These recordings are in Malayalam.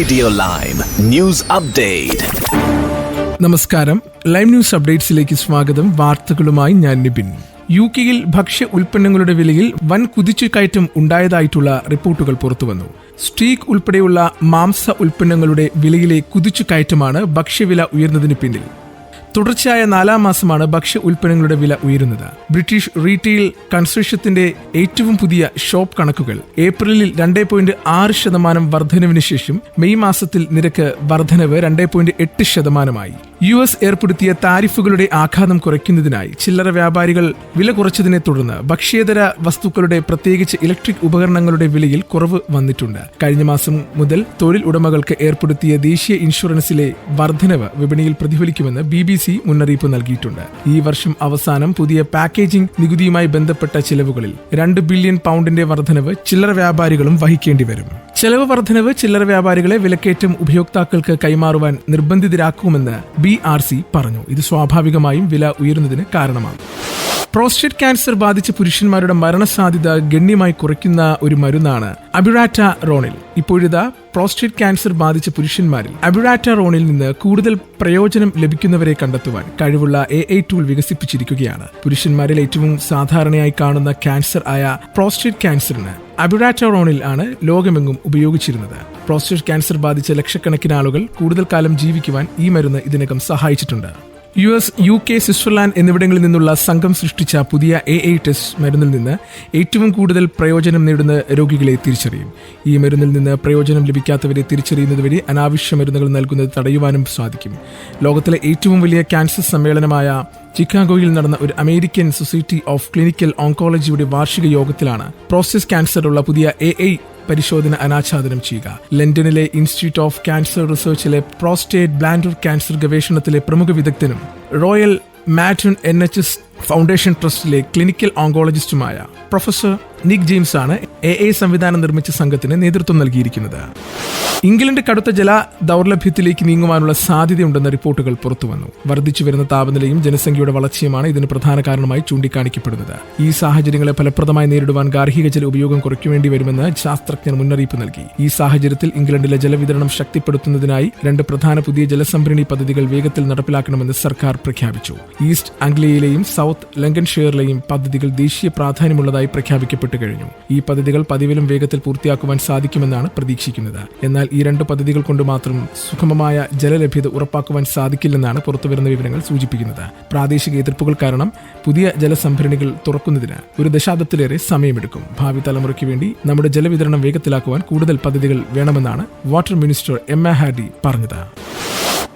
Radio ലൈം ന്യൂസ് അപ്ഡേറ്റ് നമസ്കാരം. ലൈം ന്യൂസ് അപ്ഡേറ്റ്സിലേക്ക് സ്വാഗതം. വാർത്തകളുമായി ഞാൻ നിബിൻ യു കെയിൽ ഭക്ഷ്യ ഉൽപ്പന്നങ്ങളുടെ വിലയിൽ വൻ കുതിച്ചുകയറ്റം ഉണ്ടായതായിട്ടുള്ള റിപ്പോർട്ടുകൾ പുറത്തുവന്നു. സ്റ്റീക്ക് ഉൾപ്പെടെയുള്ള മാംസ ഉൽപ്പന്നങ്ങളുടെ വിലയിലെ കുതിച്ചുകയറ്റമാണ് ഭക്ഷ്യവില ഉയർന്നതിന് പിന്നിൽ. തുടർച്ചയായ നാലാം മാസമാണ് ഭക്ഷ്യ ഉൽപ്പന്നങ്ങളുടെ വില ഉയരുന്നത്. ബ്രിട്ടീഷ് റീറ്റെയിൽ കൺസോഷ്യത്തിന്റെ ഏറ്റവും പുതിയ ഷോപ്പ് കണക്കുകൾ ഏപ്രിലിൽ രണ്ടേ പോയിന്റ് ആറ് ശതമാനം വർധനവിന് ശേഷം മെയ് മാസത്തിൽ നിരക്ക് വർധനവ് രണ്ടേ പോയിന്റ് എട്ട് ശതമാനമായി. യു എസ് ഏർപ്പെടുത്തിയ താരിഫുകളുടെ ആഘാതം കുറയ്ക്കുന്നതിനായി ചില്ലറ വ്യാപാരികൾ വില കുറച്ചതിനെ തുടർന്ന് ഭക്ഷ്യേതര വസ്തുക്കളുടെ പ്രത്യേകിച്ച് ഇലക്ട്രിക് ഉപകരണങ്ങളുടെ വിലയിൽ കുറവ് വന്നിട്ടുണ്ട്. കഴിഞ്ഞ മാസം മുതൽ തൊഴിൽ ഉടമകൾക്ക് ഏർപ്പെടുത്തിയ ദേശീയ ഇൻഷുറൻസിലെ വർധനവ് വിപണിയിൽ പ്രതിഫലിക്കുമെന്ന് ബി ബി സി മുന്നറിയിപ്പ് നൽകിയിട്ടുണ്ട്. ഈ വർഷം അവസാനം പുതിയ പാക്കേജിംഗ് നികുതിയുമായി ബന്ധപ്പെട്ട ചിലവുകളിൽ രണ്ട് ബില്യൺ പൗണ്ടിന്റെ വർധനവ് ചില്ലറ വ്യാപാരികളും വഹിക്കേണ്ടി വരും. ചെലവ് വർധനവ് ചില്ലറ വ്യാപാരികളെ വിലക്കയറ്റം ഉപയോക്താക്കൾക്ക് കൈമാറുവാൻ നിർബന്ധിതരാക്കുമെന്ന് ബി ആർ സി പറഞ്ഞു. ഇത് സ്വാഭാവികമായും വില ഉയരുന്നതിന് കാരണമാകും. പ്രോസ്റ്റേറ്റ് ക്യാൻസർ ബാധിച്ച പുരുഷന്മാരുടെ മരണസാധ്യത ഗണ്യമായി കുറയ്ക്കുന്ന ഒരു മരുന്നാണ് അബിറാറ്റ റോണിൽ. ഇപ്പോഴിതാ പ്രോസ്റ്റേറ്റ് ക്യാൻസർ ബാധിച്ച പുരുഷന്മാരിൽ അബിറാറ്റ റോണിൽ നിന്ന് കൂടുതൽ പ്രയോജനം ലഭിക്കുന്നവരെ കണ്ടെത്തുവാൻ കഴിവുള്ള എ ഐ ടൂൾ വികസിപ്പിച്ചിരിക്കുകയാണ്. പുരുഷന്മാരിൽ ഏറ്റവും സാധാരണയായി കാണുന്ന ക്യാൻസർ ആയ പ്രോസ്റ്റേറ്റ് ക്യാൻസറിന് അബിറാറ്റോറോണിൽ ആണ് ലോകമെങ്ങും ഉപയോഗിച്ചിരുന്നത്. പ്രോസ്റ്റേറ്റ് ക്യാൻസർ ബാധിച്ച ലക്ഷക്കണക്കിന് ആളുകൾ കൂടുതൽ കാലം ജീവിക്കുവാൻ ഈ മരുന്ന് ഇതിനകം സഹായിച്ചിട്ടുണ്ട്. U S U K Switzerland എന്നിവിടങ്ങളിൽ നിന്നുള്ള സംഘം സൃഷ്ടിച്ച പുതിയ എ ഐ ടെസ്റ്റ് മരുന്നിൽ നിന്ന് ഏറ്റവും കൂടുതൽ പ്രയോജനം നേടുന്ന രോഗികളെ തിരിച്ചറിയും. ഈ മരുന്നിൽ നിന്ന് പ്രയോജനം ലഭിക്കാത്തവരെ തിരിച്ചറിയുന്നത് വഴി അനാവശ്യ മരുന്നുകൾ നൽകുന്നത് തടയുവാനും സാധിക്കും. ലോകത്തിലെ ഏറ്റവും വലിയ ക്യാൻസർ സമ്മേളനമായ ചിക്കാഗോയിൽ നടന്ന ഒരു അമേരിക്കൻ സൊസൈറ്റി ഓഫ് ക്ലിനിക്കൽ ഓങ്കോളജിയുടെ വാർഷിക യോഗത്തിലാണ് പ്രോസ്റ്റേറ്റ് ക്യാൻസറുള്ള പുതിയ എ ഐ പരിശോധന അനാച്ഛാദനം ചെയ്യുക. ലണ്ടനിലെ ഇൻസ്റ്റിറ്റ്യൂട്ട് ഓഫ് ക്യാൻസർ റിസർച്ചിലെ പ്രോസ്റ്റേറ്റ് ബ്ലാൻഡർ ക്യാൻസർ ഗവേഷണത്തിലെ പ്രമുഖ വിദഗ്ധനും Royal Marsden N H S Foundation ട്രസ്റ്റിലെ clinical ഓങ്കോളജിസ്റ്റുമായ പ്രൊഫസർ നിക് ജെയിംസ് ആണ് എ ഐ സംവിധാനം നിർമ്മിച്ച സംഘത്തിന് നേതൃത്വം നൽകിയിരിക്കുന്നത്. ഇംഗ്ലണ്ട് കടുത്ത ജല ദൗർലഭ്യത്തിലേക്ക് നീങ്ങുവാനുള്ള സാധ്യതയുണ്ടെന്ന റിപ്പോർട്ടുകൾ പുറത്തുവന്നു. വർദ്ധിച്ചു വരുന്ന താപനിലയും ജനസംഖ്യയുടെ വളർച്ചയുമാണ് ഇതിന് പ്രധാന കാരണമായി ചൂണ്ടിക്കാണിക്കപ്പെടുന്നത്. ഈ സാഹചര്യങ്ങളെ ഫലപ്രദമായി നേരിടുവാൻ ഗാർഹിക ജല ഉപയോഗം കുറയ്ക്കുവേണ്ടി വരുമെന്ന് ശാസ്ത്രജ്ഞർ മുന്നറിയിപ്പ് നൽകി. ഈ സാഹചര്യത്തിൽ ഇംഗ്ലണ്ടിലെ ജലവിതരണം ശക്തിപ്പെടുത്തുന്നതിനായി രണ്ട് പ്രധാന പുതിയ ജലസംഭരണി പദ്ധതികൾ വേഗത്തിൽ നടപ്പിലാക്കണമെന്ന് സർക്കാർ പ്രഖ്യാപിച്ചു. ഈസ്റ്റ് ആംഗ്ലിയയിലെയും സൗത്ത് ലങ്കൻഷെയറിലെയും പദ്ധതികൾ ദേശീയ പ്രാധാന്യമുള്ളതായി പ്രഖ്യാപിക്കപ്പെട്ടു കഴിഞ്ഞു. ഈ പദ്ധതികൾ പതിവിലും വേഗത്തിൽ പൂർത്തിയാക്കുവാൻ സാധിക്കുമെന്നാണ് പ്രതീക്ഷിക്കുന്നത്. എന്നാൽ ഈ രണ്ട് പദ്ധതികൾ കൊണ്ട് മാത്രം സുഗമമായ ജലലഭ്യത ഉറപ്പാക്കുവാൻ സാധിക്കില്ലെന്നാണ് പുറത്തുവരുന്ന വിവരങ്ങൾ സൂചിപ്പിക്കുന്നത്. പ്രാദേശിക എതിർപ്പുകൾ കാരണം പുതിയ ജലസംഭരണികൾ തുറക്കുന്നതിന് ഒരു ദശാബ്ദത്തിലേറെ സമയമെടുക്കും. ഭാവി തലമുറയ്ക്ക് വേണ്ടി നമ്മുടെ ജലവിതരണം വേഗത്തിലാക്കുവാൻ കൂടുതൽ പദ്ധതികൾ വേണമെന്നാണ് water minister M A Hadi പറഞ്ഞത്.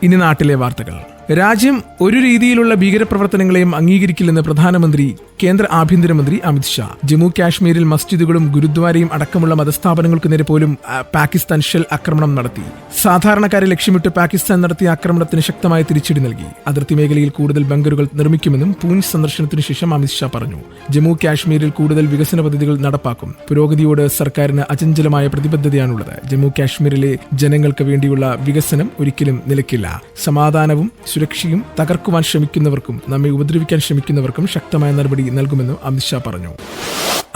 ഇനി നാട്ടിലെ വാർത്തകൾ. രാജ്യം ഒരു രീതിയിലുള്ള ഭീകരപ്രവർത്തനങ്ങളെയും അംഗീകരിക്കില്ലെന്ന് പ്രധാനമന്ത്രി കേന്ദ്ര ആഭ്യന്തരമന്ത്രി അമിത്ഷാ ജമ്മു കാശ്മീരിൽ മസ്ജിദുകളും ഗുരുദ്വാരയും അടക്കമുള്ള മതസ്ഥാപനങ്ങൾക്ക് നേരെ പോലും പാകിസ്ഥാൻ ഷെൽ ആക്രമണം നടത്തി. സാധാരണക്കാരെ ലക്ഷ്യമിട്ട് പാകിസ്ഥാൻ നടത്തിയ ആക്രമണത്തിന് ശക്തമായ തിരിച്ചടി നൽകി. അതിർത്തി മേഖലയിൽ കൂടുതൽ ബങ്കറുകൾ നിർമ്മിക്കുമെന്നും പൂഞ്ച് സന്ദർശനത്തിന് ശേഷം അമിത്ഷാ പറഞ്ഞു. ജമ്മു കാശ്മീരിൽ കൂടുതൽ വികസന പദ്ധതികൾ നടപ്പാക്കും. പുരോഗതിയോട് സർക്കാരിന് അചഞ്ചലമായ പ്രതിബദ്ധതയാണുള്ളത്. ജമ്മു കാശ്മീരിലെ ജനങ്ങൾക്ക് വേണ്ടിയുള്ള വികസനം ഒരിക്കലും നിലക്കില്ല. സമാധാനവും സുരക്ഷയും തകർക്കുവാൻ ശ്രമിക്കുന്നവർക്കും നമ്മെ ഉപദ്രവിക്കാൻ ശ്രമിക്കുന്നവർക്കും ശക്തമായ നടപടി നൽകുമെന്നും അമിത്ഷാ പറഞ്ഞു.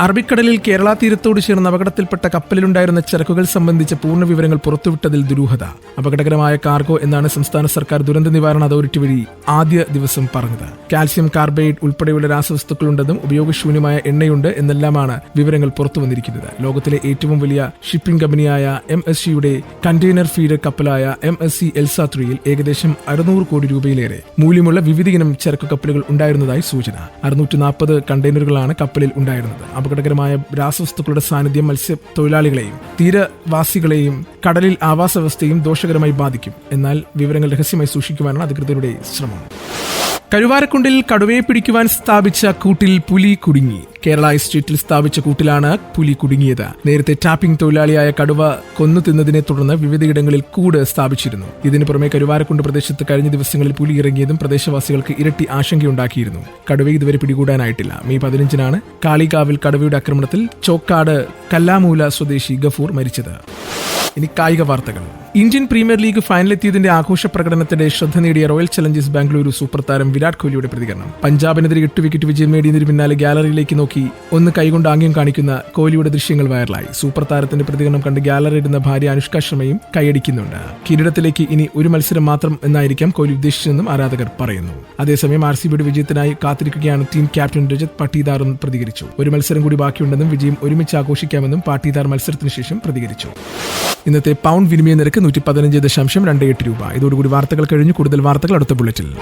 അറബിക്കടലിൽ കേരള തീരത്തോട് ചേർന്ന് അപകടത്തിൽപ്പെട്ട കപ്പലിലുണ്ടായിരുന്ന ചരക്കുകൾ സംബന്ധിച്ച പൂർണ വിവരങ്ങൾ പുറത്തുവിട്ടതിൽ ദുരൂഹത. അപകടകരമായ കാർഗോ എന്നാണ് സംസ്ഥാന സർക്കാർ ദുരന്ത നിവാരണ അതോറിറ്റി വഴി ആദ്യ ദിവസം പറഞ്ഞത്. കാൽസ്യം കാർബൈഡ് ഉൾപ്പെടെയുള്ള രാസവസ്തുക്കളുണ്ടെന്നും ഉപയോഗശൂന്യമായ എണ്ണയുണ്ട് എന്നെല്ലാമാണ് വിവരങ്ങൾ പുറത്തുവന്നിരിക്കുന്നത്. ലോകത്തിലെ ഏറ്റവും വലിയ ഷിപ്പിംഗ് കമ്പനിയായ എം എസ് സിയുടെ കണ്ടെയ്നർ ഫീഡർ കപ്പലായ എം എസ് സി എൽസാ ത്രീയിൽ ഏകദേശം അറുന്നൂറ് കോടി രൂപയിലേറെ മൂല്യമുള്ള വിവിധ ഇനം ചരക്കു കപ്പലുകൾ ഉണ്ടായിരുന്നതായി സൂചന. അറുന്നൂറ്റി നാൽപ്പത് കണ്ടെയ്നറുകളാണ് കപ്പലിൽ ഉണ്ടായിരുന്നത്. അപകടകരമായ രാസവസ്തുക്കളുടെ സാന്നിധ്യം മത്സ്യത്തൊഴിലാളികളെയും തീരവാസികളെയും കടലിൽ ആവാസ വ്യവസ്ഥയും ദോഷകരമായി ബാധിക്കും. എന്നാൽ വിവരങ്ങൾ രഹസ്യമായി സൂക്ഷിക്കുവാനാണ് അധികൃതരുടെ ശ്രമം. കരുവാരക്കുണ്ടിൽ കടുവയെ പിടിക്കുവാൻ സ്ഥാപിച്ച കൂട്ടിൽ പുലി കുടുങ്ങി. കേരള എസ്റ്റേറ്റിൽ സ്ഥാപിച്ച കൂട്ടിലാണ് പുലി കുടുങ്ങിയത്. നേരത്തെ ടാപ്പിംഗ് തൊഴിലാളിയായ കടുവ കൊന്നു തിന്നതിനെ തുടർന്ന് വിവിധയിടങ്ങളിൽ കൂട് സ്ഥാപിച്ചിരുന്നു. ഇതിനു പുറമെ കരുവാരക്കുണ്ട് പ്രദേശത്ത് കഴിഞ്ഞ ദിവസങ്ങളിൽ പുലി ഇറങ്ങിയതും പ്രദേശവാസികൾക്ക് ഇരട്ടി ആശങ്കയുണ്ടാക്കിയിരുന്നു. കടുവയെ ഇതുവരെ പിടികൂടാനായിട്ടില്ല. മെയ് പതിനഞ്ചിനാണ് കാളികാവിൽ കടുവയുടെ ആക്രമണത്തിൽ ചോക്കാട് കല്ലാമൂല സ്വദേശി ഗഫൂർ മരിച്ചത്. ഇനി കായിക വാർത്തകൾ. ഇന്ത്യൻ പ്രീമിയർ ലീഗ് ഫൈനലെത്തിയതിന്റെ ആഘോഷ പ്രകടനത്തിനിടെ ശ്രദ്ധ നേടിയ റോയൽ ചലഞ്ചേഴ്സ് ബാംഗ്ലൂരു സൂപ്പർ താരം വിരാട് കോഹ്ലിയുടെ പ്രതികരണം. പഞ്ചാബിനെതിരെ എട്ട് വിക്കറ്റ് വിജയം നേടിയതിന് പിന്നാലെ ഗാലറിയിലേക്ക് നോക്കി നോക്കി ഒന്ന് കൈകൊണ്ട് ആംഗ്യം കാണിക്കുന്ന കോഹ്ലിയുടെ ദൃശ്യങ്ങൾ വൈറലായി. സൂപ്പർ താരത്തിന്റെ പ്രതികരണം കണ്ട് ഗാലറി ഇടുന്ന ഭാര്യ അനുഷ്ക ശർമ്മയും കൈയടിക്കുന്നുണ്ട്. കിരീടത്തിലേക്ക് ഇനി ഒരു മത്സരം മാത്രം എന്നായിരിക്കാം കോഹ്ലി ഉദ്ദേശിച്ചതെന്നും ആരാധകർ പറയുന്നു. അതേസമയം ആർ സി ബിയുടെ വിജയത്തിനായി കാത്തിരിക്കുകയാണ് ടീം ക്യാപ്റ്റൻ രജത് പട്ടീദാറും പ്രതികരിച്ചു. ഒരു മത്സരം കൂടി ബാക്കിയുണ്ടെന്നും വിജയം ഒരുമിച്ച് ആഘോഷിക്കാമെന്നും പാട്ടീദാർ മത്സരത്തിന് ശേഷം പ്രതികരിച്ചു. ഇന്നത്തെ പൗണ്ട് വിനിമയ നിരക്ക് നൂറ്റി പതിനഞ്ച് ദശാംശം രണ്ട് എട്ട് രൂപ. ഇതോടുകൂടി വാർത്തകൾ കഴിഞ്ഞു. കൂടുതൽ വാർത്തകൾ അടുത്ത ബുള്ളറ്റിൽ.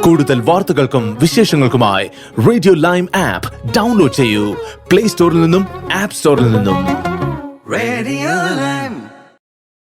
കൂടുതൽ വാർത്തകൾക്കും വിശേഷങ്ങൾക്കുമായി റേഡിയോ ലൈം ആപ്പ് ഡൗൺലോഡ് ചെയ്യൂ. പ്ലേ സ്റ്റോറിൽ നിന്നും ആപ്പ് സ്റ്റോറിൽ നിന്നും. Lab.